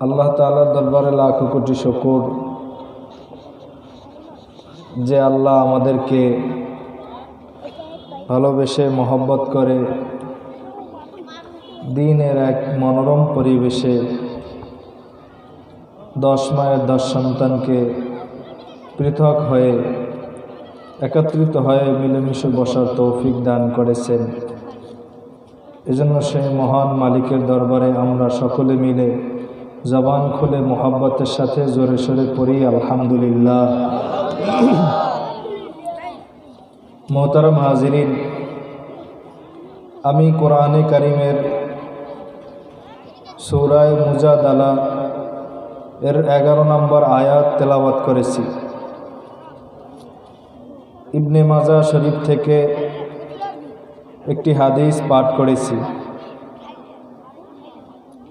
আল্লাহ তালার দরবারে লাখ কোটি শকুর যে আল্লাহ আমাদেরকে ভালোবেসে, মহব্বত করে দিনের এক মনোরম পরিবেশে দশ মায়ের দশ সন্তানকে পৃথক হয়ে, একত্রিত হয়ে মিলেমিশে বসার তৌফিক দান করেছেন। এজন্য সেই মহান মালিকের দরবারে আমরা সকলে মিলে জবান খুলে মোহাব্বতের সাথে জোরে সোরে পড়ি, আলহামদুলিল্লাহ। মোহতারাম হাজিরিন, আমি কোরআনে কারিমের সৌরায় মুজাদালা এর এগারো নম্বর আয়াত তেলাওয়াত করেছি। ইবনে মাজা শরীফ থেকে একটি হাদিস পাঠ করেছি।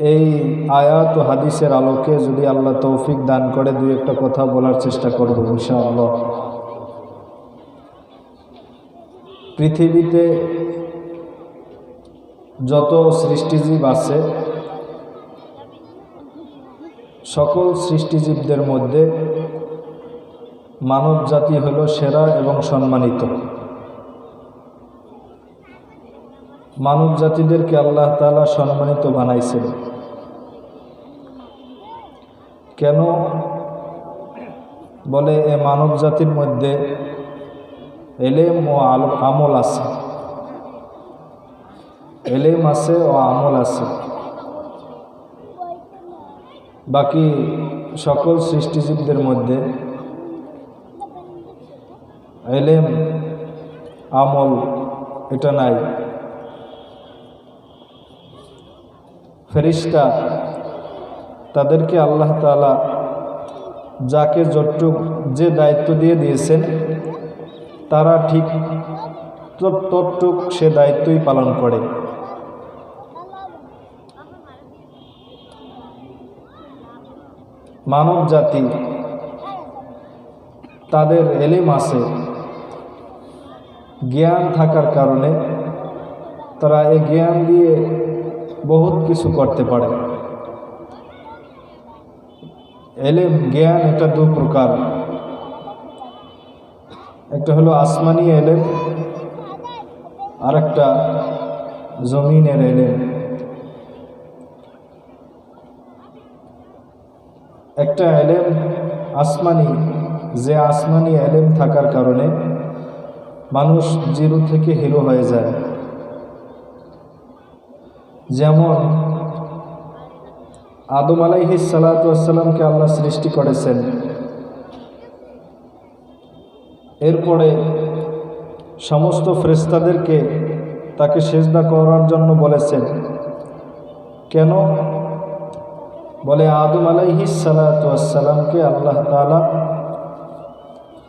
এই আয়াত ও হাদিসের আলোকে যদি আল্লাহ তৌফিক দান করে, দুই একটা কথা বলার চেষ্টা করব, ইনশাআল্লাহ। পৃথিবীতে যত সৃষ্টিজীব আছে, সকল সৃষ্টিজীবদের মধ্যে মানব জাতি হল সেরা এবং সম্মানিত। মানব জাতিদেরকে আল্লাহ তালা সম্মানিত বানাইছেন। কেন? বলে, এ মানব জাতির মধ্যে এলেম ও আমল আছে। এলেম আছে ও আমল আছে। বাকি সকল সৃষ্টিজীবদের মধ্যে এলেম, আমল, এটা নাই। ফেরিস্তা তাদেরকে আল্লাহ তালা যাকে যতটুক যে দায়িত্ব দিয়ে দিয়েছেন, তারা ঠিক ততটুক সে দায়িত্বই পালন করে। মানব জাতি তাদের এলিম আছে, জ্ঞান থাকার কারণে তারা এই জ্ঞান দিয়ে বহুত কিছু করতে পারে। এলেম, জ্ঞান এটা দু প্রকার। একটা হলো আসমানি এলেম আর একটা জমিনের এলেম। একটা এলেম আসমানি, যে আসমানি এলেম থাকার কারণে মানুষ জিরো থেকে হিরো হয়ে যায়। যেমন আদম আলাইহি সালাতামকে আল্লাহ সৃষ্টি করেছেন। এরপরে সমস্ত ফ্রেস্তাদেরকে তাকে সেজদা করার জন্য বলেছেন। কেন? বলে আদম আলাইহি সালাতামকে আল্লাহ তালা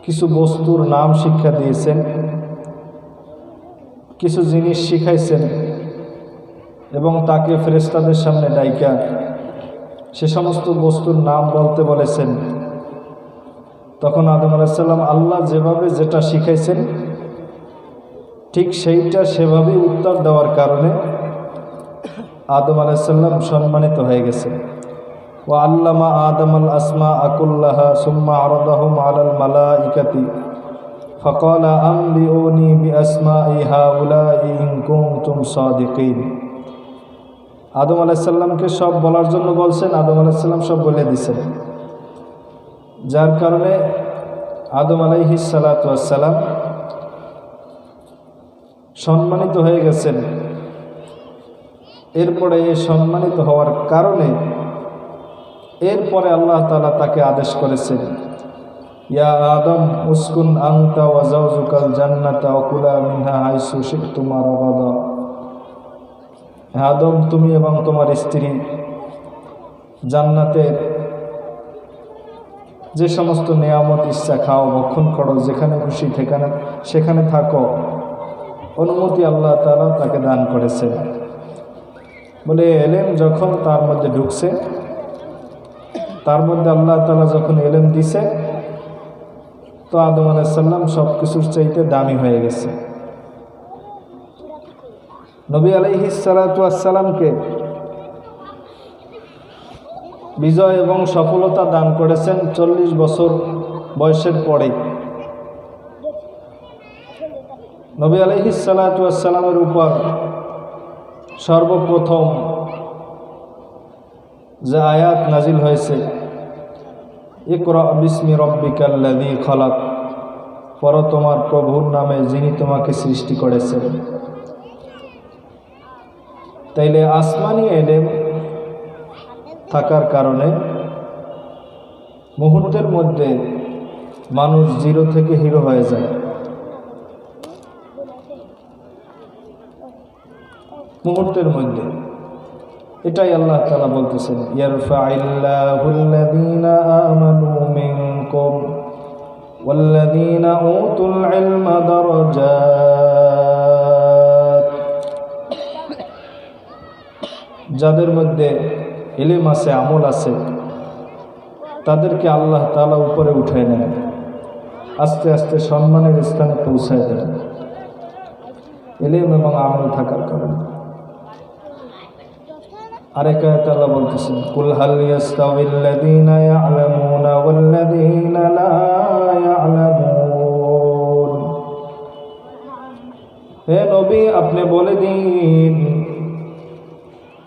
কিছু বস্তুর নাম শিক্ষা দিয়েছেন, কিছু জিনিস শিখাইছেন এবং তাকে ফেরেস্তাদের সামনে ডাইকা সে সমস্ত বস্তুর নাম বলতে বলেছেন। তখন আদম আলাইসাল্লাম আল্লাহ যেভাবে যেটা শিখাইছেন, ঠিক সেইটা সেভাবেই উত্তর দেওয়ার কারণে আদম আলাইসাল্লাম সম্মানিত হয়ে গেছে ও আল্লামা আদম আল আসমা আকুল্লাহা সুম্মা আরদাহুম আলাল মালা ইকাতি ফকলা ওনি বি আসমা ইহা উলা ইন কুমতুম সাদিকিন। আদম আলাইসাল্লামকে সব বলার জন্য বলছেন, আদম আলাইসাল্লাম সব বলে দিছেন। যার কারণে আদম আলাইহি সালাতাম সম্মানিত হয়ে গেছেন। এরপরে এই সম্মানিত হওয়ার কারণে এরপরে আল্লাহ তালা তাকে আদেশ করেছেন, ইয়া আদম, উসকুন আংতা ওয়াজাউজুকাল জান্নাতা অকুলা মিনহা হাইসু শিখ তোমার আবাদা আদম তুমি এবং তোমার স্ত্রী জান্নাতের যে সমস্ত নিয়ামত, ইচ্ছা, খাও, ভক্ষণ করো, যেখানে খুশি সেখানে সেখানে থাকো। অনুমতি আল্লাহ তালা তাকে দান করেছে। বলে এলেম যখন তার মধ্যে ঢুকছে, তার মধ্যে আল্লাহ তালা যখন এলেম দিছে, তো আদম আলাইসাল্লাম সব কিছুর চাইতে দামি হয়ে গেছে। নবী আলাইহি সালাতামকে বিজয় এবং সফলতা দান করেছেন চল্লিশ বছর বয়সের পরে। নবী আলহিসাল্লামের উপর সর্বপ্রথম যে আয়াত নাজিল হয়েছে, ইকরা বিস্মি রব্বিকাল্লাদি খলাক, পর তোমার প্রভুর নামে যিনি তোমাকে সৃষ্টি করেছেন। তাইলে আসমানি এলেম থাকার কারণে মুহূর্তের মধ্যে মানুষ জিরো থেকে হিরো হয়ে যায় মুহূর্তের মধ্যে এটাই আল্লাহ তালা বলতেছেন ইয়ারফাইল্লাহুল্লাযীনা আমানু মিনকুম والذين أوتوا العلم درجات যাদের মধ্যে ইলিম আছে, আমল আছে, তাদেরকে আল্লাহ তালা উপরে উঠে নেন আস্তে আস্তে সম্মানের স্থানে পৌঁছায় দেন ইলিম এবং আমল থাকার কারণে। আরেক আল্লাহ বলতেছেন, কুল হাল ইয়াস্তাউিল্লাযীনা ইয়া'লামুনা ওয়াল্লাযীনা লা ইয়া'লামুন। হে নবী, আপনি বলে দিন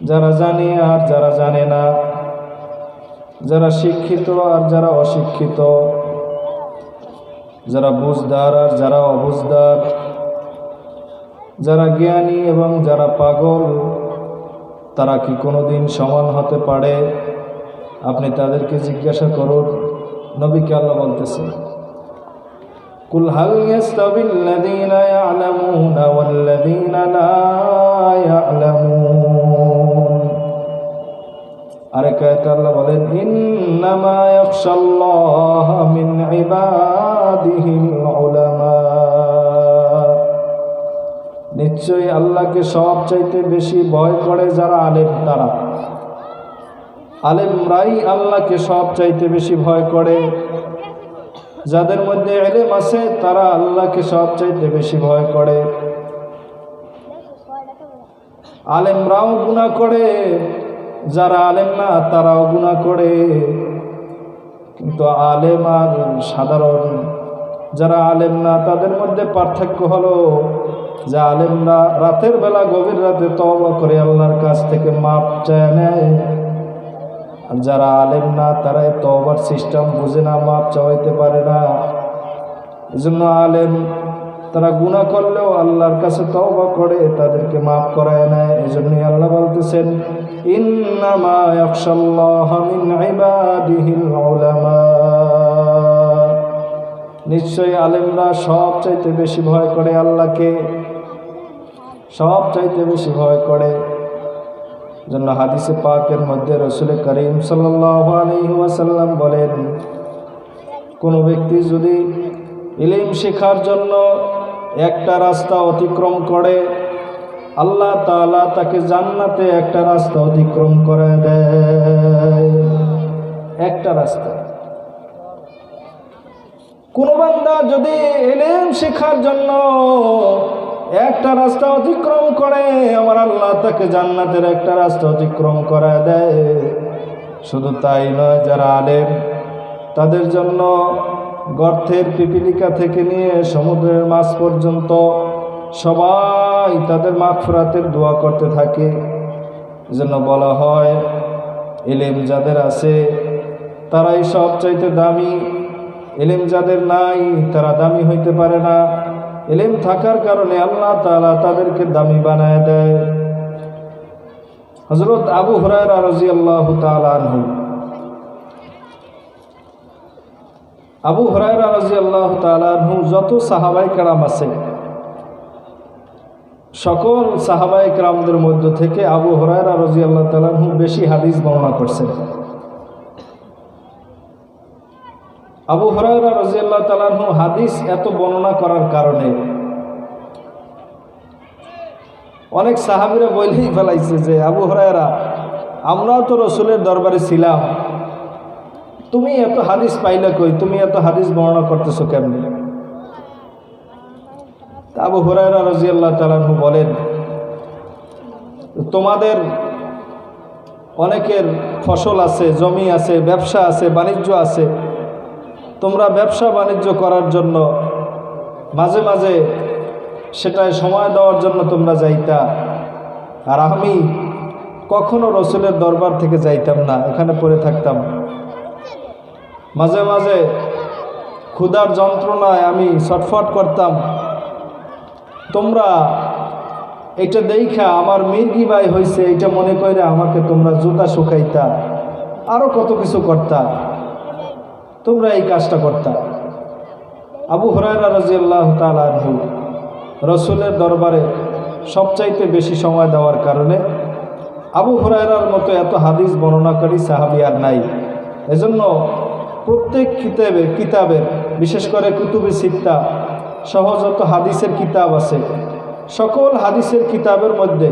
যারা জানে আর যারা জানে না, যারা শিক্ষিত আর যারা অশিক্ষিত, যারা বুঝদার আর যারা অবুঝদার, যারা জ্ঞানী এবং যারা পাগল, তারা কি কোনোদিন সমান হতে পারে? আপনি তাদেরকে জিজ্ঞাসা করুন নবীকে আল্লাহ বলতেছে, কুল হাল ইয়াস্তাবিল্লাযীনা ইয়া'লামুনা ওয়াল্লাযীনা লা ইয়া'লামুন? আরেক আয়াতে আল্লাহ বলেন, ইন্নামা ইয়াখশাল্লাহ মিন ইবাদিহিল উলামা। নিশ্চয়ই আল্লাহকে সব চাইতে বেশি ভয় করে যারা আলেম তারা। আলেমরাই আল্লাহকে সব চাইতে বেশি ভয় করে। যাদের মধ্যে এলেম আছে, তারা আল্লাহকে সব চাইতে বেশি ভয় করে। আলেমরাও গুণা করে। যারা আলেম না, তারাও গুণা করে। কিন্তু আলেম আর সাধারণ যারা আলেম না, তাদের মধ্যে পার্থক্য হলো যে আলেমরা রাতের বেলা গভীর রাতে তবা করে আল্লাহর কাছ থেকে মাপ চায় নেয়। আর যারা আলেম না, তারা তবার সিস্টেম বুঝে না, মাপ চাওয়াইতে পারে না। এই জন্য আলেম, তারা গুণা করলেও আল্লাহর কাছে তওবা করে, তাদেরকে মাফ করায় নেয়। এই জন্যই আল্লাহ বলতেছেন ইন্নামা ইয়াখশাল্লাহ মিন ইবাদিহিল উলামা। নিশ্চয়ই আলেমরা সব চাইতে বেশি ভয় করে আল্লাহকে সব চাইতে বেশি ভয় করে। জন্য হাদিসে পাকের মধ্যে রসুল করিম সাল্লাহ আলহিহাসাল্লাম বলেন, কোনো ব্যক্তি যদি ইলিম শেখার জন্য একটা রাস্তা অতিক্রম করে আল্লাহ তাআলা তাকে জান্নাতে একটা রাস্তা অতিক্রম করে দেয়। একটা রাস্তা। কোন বান্দা যদি এলেম শেখার জন্য, একটা রাস্তা অতিক্রম করে, আমার আল্লাহ তাকে জান্নাতের একটা রাস্তা অতিক্রম করে দেয়। শুধু তাই নয়, যারা আলেম, তাদের জন্য গর্থের পিপিলিকা থেকে নিয়ে সমুদ্রের মাছ পর্যন্ত সবাই তাদের মাগফরাতের দোয়া করতে থাকে। যেন বলা হয়, এলেম যাদের আছে, তারাই সব চাইতে দামি। এলেম যাদের নাই, তারা দামি হইতে পারে না। এলেম থাকার কারণে আল্লাহ তালা তাদেরকে দামি বানায় দেয়। হজরত আবু হরার রাজি আল্লাহ তালু আবু হরাইরা রাজি আল্লাহ তালু যত সাহাবাই কারাম আছে সকল সাহাবাই কারামদের মধ্য থেকে আবু হরায়রা রাজি আল্লাহ তালু বেশি হাদিস বর্ণনা করছেন। আবু হরাইরা রাজি আল্লাহ তালু হাদিস এত বর্ণনা করার কারণে অনেক সাহাবিরা বলেই ফেলাইছে যে, আবু হরায়রা, আমরাও তো রসুলের দরবারে ছিলাম। তুমি এত হাদিস পাইলে কই? তুমি এত হাদিস বর্ণনা করতেছো কেমনি? আবু হুরায়রা রাজি আল্লাহ তালু বলেন, তোমাদের অনেকের ফসল আছে, জমি আছে, ব্যবসা আছে, বাণিজ্য আছে। তোমরা ব্যবসা বাণিজ্য করার জন্য মাঝে মাঝে সেটায় সময় দেওয়ার জন্য তোমরা যাইতা। আর আমি কখনো রসুলের দরবার থেকে যাইতাম না, এখানে পড়ে থাকতাম। মাঝে মাঝে ক্ষুধার যন্ত্রণায় আমি ছটফট করতাম। তোমরা এটা দেখা আমার মির্গি বাই হয়েছে এটা মনে করে আমাকে তোমরা জুতা শুকাইতা আরও কত কিছু করতা, তোমরা এই কাজটা করতা। আবু হরাইরা রাজিয়াল্লাহ তালু রসুলের দরবারে সবচাইতে বেশি সময় দেওয়ার কারণে আবু হরাইরার মতো এত হাদিস বর্ণনাকারী সাহাবি আর নাই। এজন্য প্রত্যেক কিতাবে কিতাবের, বিশেষ করে কুতুবে সিত্তা সহ যত হাদিসের কিতাব আছে। সকল হাদিসের কিতাবের মধ্যে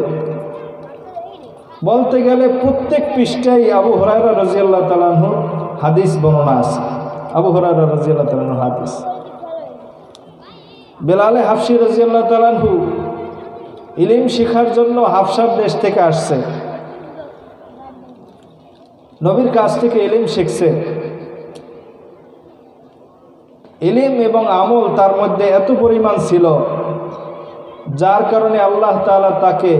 বলতে গেলে প্রত্যেক পৃষ্ঠায় আবু হরাইরা রাজিয়াল্লাহ তালাহু হাদিস বর্ণনা আছে। আবু হরাইরা রাজিয়াল্লাহ তালাহু হাদিস। বেলালে হাফসি রাজিয়াল্লাহ তালাহু ইলিম শেখার জন্য হাফসার দেশ থেকে আসছে। নবীর কাছ থেকে ইলিম শিখছে। ইলিম এবং আমল তার মধ্যে এত পরিমাণ ছিল, যার কারণে আল্লাহ তালা তাকে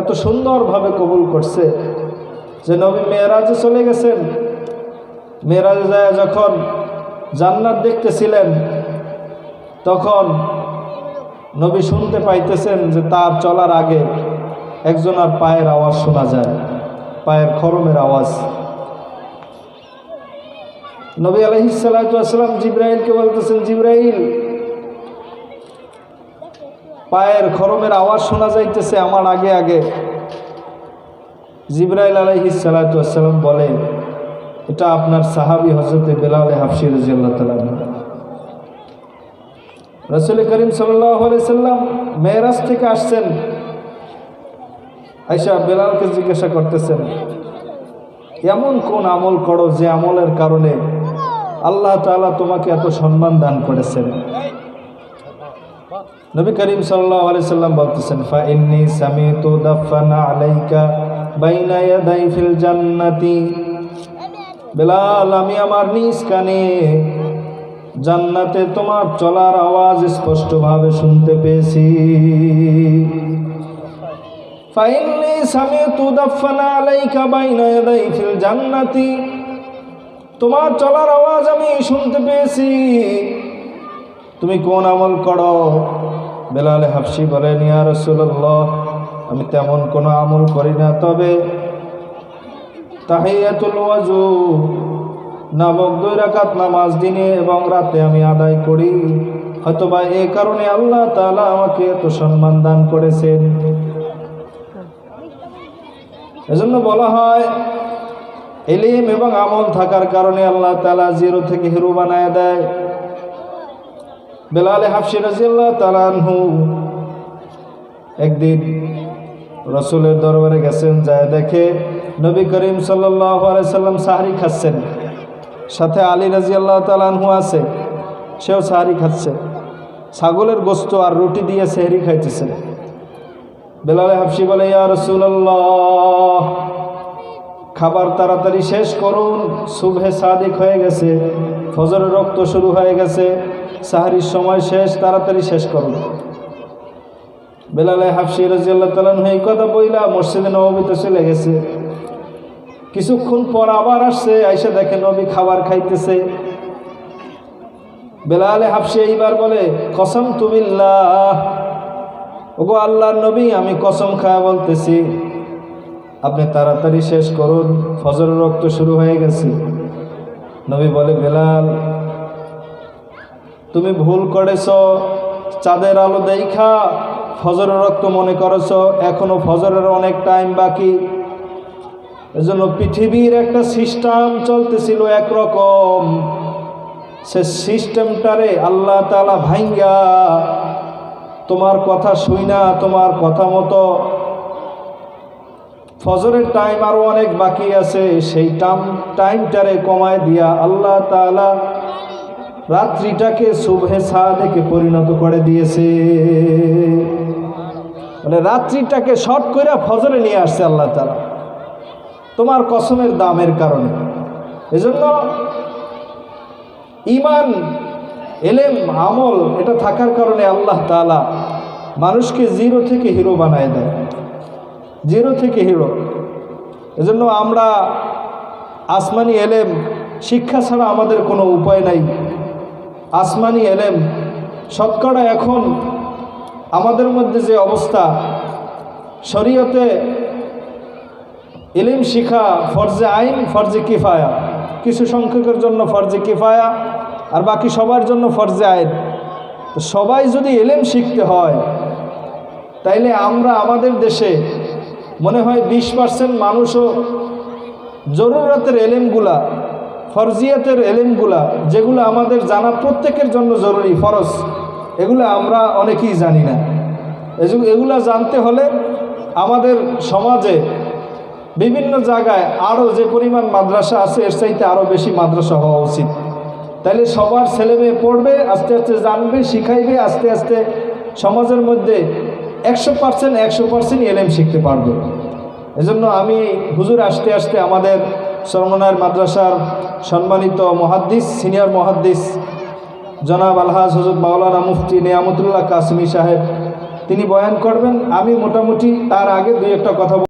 এত সুন্দরভাবে কবুল করছে যে নবী মেয়েরাজে চলে গেছেন। মেয়েরাজে যায় যখন জান্নাত দেখতেছিলেন, তখন নবী শুনতে পাইতেছেন যে তার চলার আগে একজনার পায়ের আওয়াজ শোনা যায়, পায়ের খরমের আওয়াজ। নবী আলহিসাল্লাম জিব্রাইলকে বলতেছেন, জিব্রাইল, পায়ের খরমের আওয়াজ শোনা যাইতেছে আমার আগে আগে। জিব্রাইল আলহিসাল্লাম বলেন, এটা আপনার সাহাবি হজরতে বেলাল হাফসি রাজিয়াল্লাহ তালা রসুল করিম সাল্লাম মেয়েরাজ থেকে আসছেন। আইসা বেলালকে জিজ্ঞাসা করতেছেন, এমন কোন আমল করো যে আমলের কারণে আল্লাহ তালা তোমাকে এত সম্মান দান করেছেন। নবী করিম সাল্লাহ সাল্লাম বলতেছেন, ফা ইন্নি সামিতু দাফানা আলাইকা বাইনা ইয়াদাই ফিল জান্নাতি। বেলাল, আমি আমার নিজ কানে জান্নাতে তোমার চলার আওয়াজ স্পষ্টভাবে শুনতে পেয়েছি। ফাইন্নি সামিতু দাফানা আলাইকা বাইনা ইয়াদাই ফিল জান্নাতি। তোমার চলার আওয়াজ আমি শুনতে পেয়েছি। তুমি কোন আমল করো? বেলালে হাফসি বলেন, ইয়া রসুল্লাহ আমি তেমন কোনো আমল করি না, তবে তাহিয়াতুল ওয়াজু নামক দুই রাকাত নামাজ দিনে এবং রাতে আমি আদায় করি। হয়তোবা এ কারণে আল্লাহ তাআলা আমাকে এত সম্মান দান করেছেন। এজন্য বলা হয় এলিম এবং আমল থাকার কারণে আল্লাহ তালা জিরো থেকে হিরো বানায় দেয়। বেলালে হাফসি রাজিয়াল্লাহ তালানহু একদিন রসুলের দরবারে গেছেন, যায় দেখে নবী করিম সাল্লাম সাহারি খাচ্ছেন। সাথে আলী রাজি আল্লাহ তালানহু আছে, সেও সাহারি খাচ্ছে। ছাগলের গোস্ত আর রুটি দিয়ে সেহরি খাইতেছে বেলালে হাফসি বলে, ইয়া রসুল্লাহ খাবার তাড়াতাড়ি শেষ করুন শুভে সাদিক হয়ে গেছে, ফজরের রক্ত শুরু হয়ে গেছে, সাহারির সময় শেষ, তাড়াতাড়ি শেষ করুন। বেলালে হাফসি রাজিয়াল্লাহ তালান এই কথা বইলা মসজিদে নবীতে চলে গেছে। কিছুক্ষণ পর আবার আসছে, আইসা দেখে নবী খাবার খাইতেছে। বেলালে হাফসি এইবার বলে, কসম তুমিল্লাহ। ওগো আল্লাহর নবী, আমি কসম খায়া বলতেছি। আপনি তাড়াতাড়ি শেষ করুন ফজর রক্ত শুরু হয়ে গেছে। নবী বলে, বেলাল, তুমি ভুল করেছ, চাঁদের আলো দেখা, ফজরের রক্ত মনে করেছ, এখনও ফজরের অনেক টাইম বাকি। এজন্য পৃথিবীর একটা সিস্টেম চলতেছিল একরকম। সে সিস্টেমটারে আল্লাহ তালা ভাইঙ্গা, তোমার কথা শুই না, তোমার কথা মতো ফজরের টাইম আরও অনেক বাকি আছে, সেই টাইম টাইমটারে কমায় দিয়া আল্লাহ তালা রাত্রিটাকে শুভে সাদেকে পরিণত করে দিয়েছে। মানে রাত্রিটাকে শর্ট করে ফজরে নিয়ে আসছে আল্লাহ তালা তোমার কসমের দামের কারণে। এজন্য ইমান এলেম, আমল, এটা থাকার কারণে আল্লাহ তালা মানুষকে জিরো থেকে হিরো বানায় দেয়। জিরো থেকে হিরো। এজন্য আমরা আসমানি এলেম, শিক্ষা ছাড়া আমাদের কোনো উপায় নাই। আসমানি এলেম, শতকরা এখন আমাদের মধ্যে যে অবস্থা, শরীয়তে ইলিম শিখা ফরজে আইন, ফরজে কিফায়া। কিছু সংখ্যকের জন্য ফরজে কিফায়া, আর বাকি সবার জন্য ফরজে আইন। সবাই যদি এলেম শিখতে হয়, তাইলে আমরা আমাদের দেশে মনে হয় বিশ পার্সেন্ট মানুষও জরুরতের এলেমগুলা, ফরজিয়াতের এলেমগুলা, যেগুলো আমাদের জানা প্রত্যেকের জন্য জরুরি, ফরজ, এগুলো আমরা অনেকেই জানি না। এগুলা জানতে হলে আমাদের সমাজে বিভিন্ন জায়গায় আরও যে পরিমাণ মাদ্রাসা আছে, এর চাইতে আরও বেশি মাদ্রাসা হওয়া উচিত। তাইলে সবার ছেলে মেয়ে পড়বে, আস্তে আস্তে জানবে, শিখাইবে, আস্তে আস্তে সমাজের মধ্যে একশো পার্সেন্ট একশো পার্সেন্ট এলএম শিখতে পারবে। এজন্য আমি হুজুর আসতে আসতে আমাদের সরমনার মাদ্রাসার সম্মানিত মহাদ্দিস, সিনিয়র মহাদ্দিস, জনাব আলহাজ হজরত মাওলানা মুফতি নিয়ামতুল্লাহ কাসমি সাহেব, তিনি বয়ান করবেন। আমি মোটামুটি তার আগে দুই একটা কথা